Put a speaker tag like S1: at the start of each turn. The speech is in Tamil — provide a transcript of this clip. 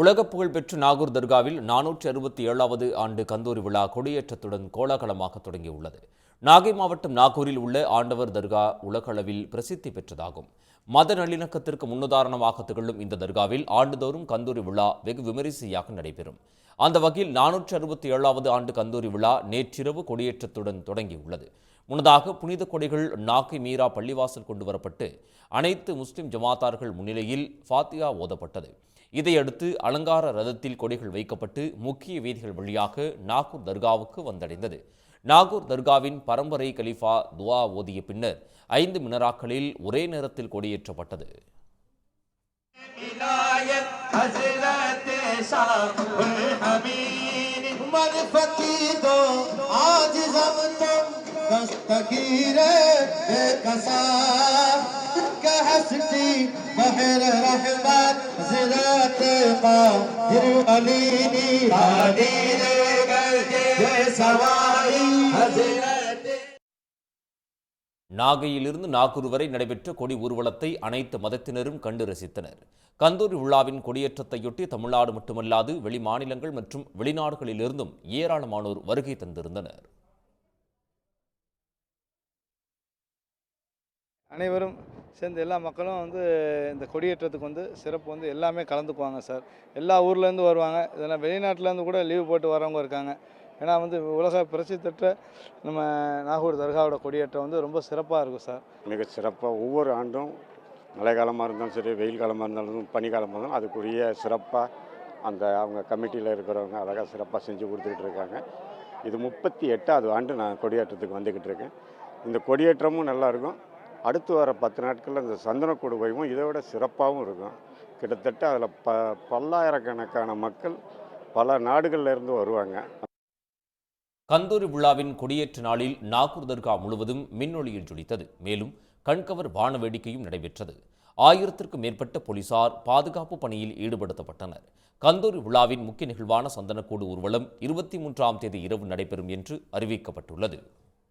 S1: உலக புகழ்பெற்ற நாகூர் தர்காவில் நானூற்றி அறுபத்தி ஏழாவது ஆண்டு கந்தூரி விழா கொடியேற்றத்துடன் கோலாகலமாக தொடங்கியுள்ளது. நாகை மாவட்டம் நாகூரில் உள்ள ஆண்டவர் தர்கா உலகளவில் பிரசித்தி பெற்றதாகும். மத நல்லிணக்கத்திற்கு முன்னுதாரணமாக திகழும் இந்த தர்காவில் ஆண்டுதோறும் கந்தூரி விழா வெகு விமரிசையாக நடைபெறும். அந்த வகையில் நானூற்றி அறுபத்தி ஏழாவது ஆண்டு கந்தூரி விழா நேற்றிரவு கொடியேற்றத்துடன் தொடங்கியுள்ளது. முன்னதாக புனித கொடிகள் நாகை மீரா பள்ளிவாசல் கொண்டு வரப்பட்டு அனைத்து முஸ்லிம் ஜமாத்தார்கள் முன்னிலையில் ஃபாத்தியா ஓதப்பட்டது. இதையடுத்து அலங்கார ரதத்தில் கொடிகள் வைக்கப்பட்டு முக்கிய வீதிகள் வழியாக நாகூர் தர்காவுக்கு வந்தடைந்தது. நாகூர் தர்காவின் பரம்பரை கலிஃபா துவா ஓதிய பின்னர் ஐந்து மினராக்களில் ஒரே நேரத்தில் கொடியேற்றப்பட்டது.
S2: دستگیر
S1: நாகையிலிருந்து நாகூர் வரை நடைபெற்ற கொடி ஊர்வலத்தை அனைத்து மதத்தினரும் கண்டு ரசித்தனர் கந்தூரி விழாவின் கொடியேற்றத்தையொட்டி தமிழ்நாடு மட்டுமல்லாது வெளி மாநிலங்கள் மற்றும் வெளிநாடுகளிலிருந்தும் ஏராளமானோர் வருகை தந்திருந்தனர்.
S3: அனைவரும் சேர்ந்து எல்லா மக்களும் வந்து இந்த கொடியேற்றத்துக்கு வந்து சிறப்பு வந்து எல்லாமே கலந்துக்குவாங்க சார். எல்லா ஊர்லேருந்து வருவாங்க. இதெல்லாம் வெளிநாட்டிலேருந்து கூட லீவு போட்டு வரவங்க இருக்காங்க. ஏன்னா வந்து உலக பிரசித்தி பெற்ற நம்ம நாகூர் தர்காவோட கொடியேற்றம் வந்து ரொம்ப சிறப்பாக இருக்கும் சார்.
S4: மிக சிறப்பாக ஒவ்வொரு ஆண்டும் மழை காலமாக இருந்தாலும் சரி வெயில் காலமாக இருந்தாலும் பனிக்காலமாக இருந்தாலும் அதுக்குரிய சிறப்பாக அந்த அவங்க கமிட்டியில் இருக்கிறவங்க அழகாக சிறப்பாக செஞ்சு கொடுத்துக்கிட்டு இருக்காங்க. இது முப்பத்தி எட்டாவது ஆண்டு நான் கொடியேற்றத்துக்கு வந்துக்கிட்டு இருக்கேன். இந்த கொடியேற்றமும் நல்லாயிருக்கும் அடுத்து வர பத்து நாட்களில் இந்த சந்தனக்கூடு வைவும் இதை விட சிறப்பாகவும் இருக்கும். கிட்டத்தட்ட அதில் ப பல்லாயிரக்கணக்கான மக்கள் பல நாடுகள்ல இருந்து வருவாங்க.
S1: கந்தூரி விழாவின் கொடியேற்ற நாளில் நாகூர் தர்கா முழுவதும் மின்னொளியில் ஜொலித்தது. மேலும் கண்கவர் வான வேடிக்கையும் நடைபெற்றது. ஆயிரத்திற்கும் மேற்பட்ட போலீசார் பாதுகாப்பு பணியில் ஈடுபடுத்தப்பட்டனர். கந்தூரி விழாவின் முக்கிய நிகழ்வான சந்தனக்கூடு ஊர்வலம் இருபத்தி மூன்றாம் தேதி இரவு நடைபெறும் என்று அறிவிக்கப்பட்டுள்ளது.